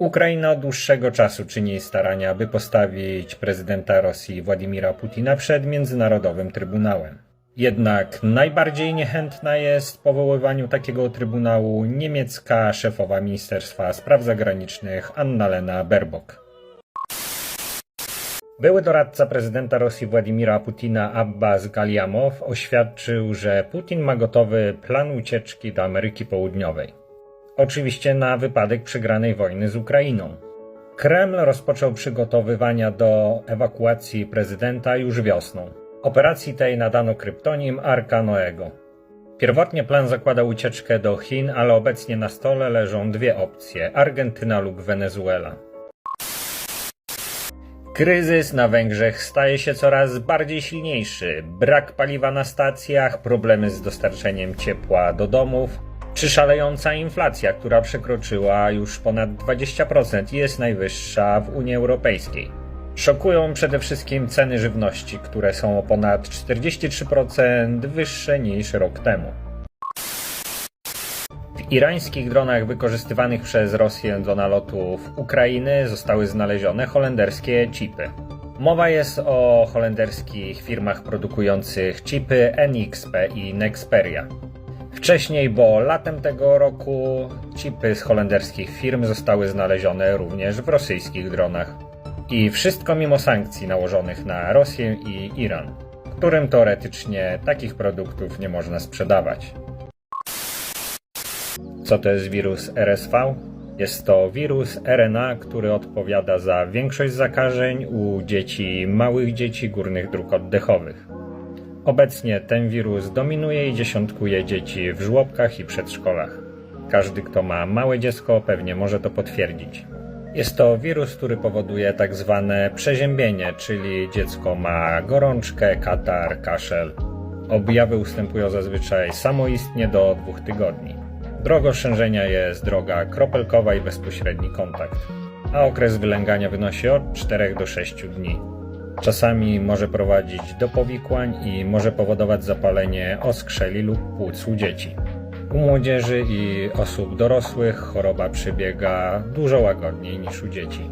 Ukraina od dłuższego czasu czyni starania, by postawić prezydenta Rosji Władimira Putina przed Międzynarodowym Trybunałem. Jednak najbardziej niechętna jest powoływaniu takiego trybunału niemiecka szefowa Ministerstwa Spraw Zagranicznych Annalena Baerbock. Były doradca prezydenta Rosji Władimira Putina Abbas Galiamow oświadczył, że Putin ma gotowy plan ucieczki do Ameryki Południowej. Oczywiście na wypadek przegranej wojny z Ukrainą. Kreml rozpoczął przygotowywania do ewakuacji prezydenta już wiosną. Operacji tej nadano kryptonim Arka Noego. Pierwotnie plan zakładał ucieczkę do Chin, ale obecnie na stole leżą dwie opcje: Argentyna lub Wenezuela. Kryzys na Węgrzech staje się coraz bardziej silniejszy. Brak paliwa na stacjach, problemy z dostarczeniem ciepła do domów, czy szalejąca inflacja, która przekroczyła już ponad 20% i jest najwyższa w Unii Europejskiej. Szokują przede wszystkim ceny żywności, które są o ponad 43% wyższe niż rok temu. W irańskich dronach wykorzystywanych przez Rosję do nalotów Ukrainy zostały znalezione holenderskie chipy. Mowa jest o holenderskich firmach produkujących chipy NXP i Nexperia. Wcześniej, bo latem tego roku, chipy z holenderskich firm zostały znalezione również w rosyjskich dronach. I wszystko mimo sankcji nałożonych na Rosję i Iran, którym teoretycznie takich produktów nie można sprzedawać. Co to jest wirus RSV? Jest to wirus RNA, który odpowiada za większość zakażeń u dzieci, małych dzieci górnych dróg oddechowych. Obecnie ten wirus dominuje i dziesiątkuje dzieci w żłobkach i przedszkolach. Każdy, kto ma małe dziecko, pewnie może to potwierdzić. Jest to wirus, który powoduje tak zwane przeziębienie, czyli dziecko ma gorączkę, katar, kaszel. Objawy ustępują zazwyczaj samoistnie do dwóch tygodni. Drogą szerzenia jest droga kropelkowa i bezpośredni kontakt, a okres wylęgania wynosi od 4 do 6 dni. Czasami może prowadzić do powikłań i może powodować zapalenie oskrzeli lub płuc u dzieci. U młodzieży i osób dorosłych choroba przebiega dużo łagodniej niż u dzieci.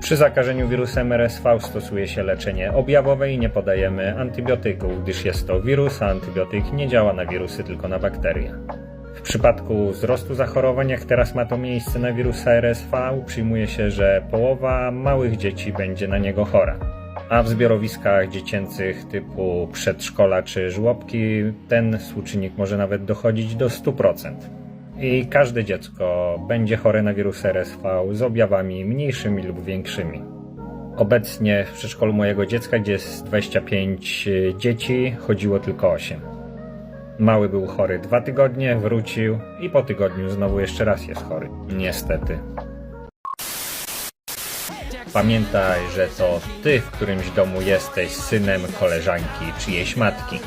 Przy zakażeniu wirusem RSV stosuje się leczenie objawowe i nie podajemy antybiotyków, gdyż jest to wirus, a antybiotyk nie działa na wirusy, tylko na bakterie. W przypadku wzrostu zachorowań, jak teraz ma to miejsce na wirusa RSV, przyjmuje się, że połowa małych dzieci będzie na niego chora. A w zbiorowiskach dziecięcych typu przedszkola czy żłobki ten współczynnik może nawet dochodzić do 100%. I każde dziecko będzie chore na wirus RSV z objawami mniejszymi lub większymi. Obecnie w przedszkolu mojego dziecka, gdzie jest 25 dzieci, chodziło tylko 8. Mały był chory dwa tygodnie, wrócił i po tygodniu znowu jeszcze raz jest chory. Niestety. Pamiętaj, że to ty w którymś domu jesteś synem koleżanki czyjejś matki.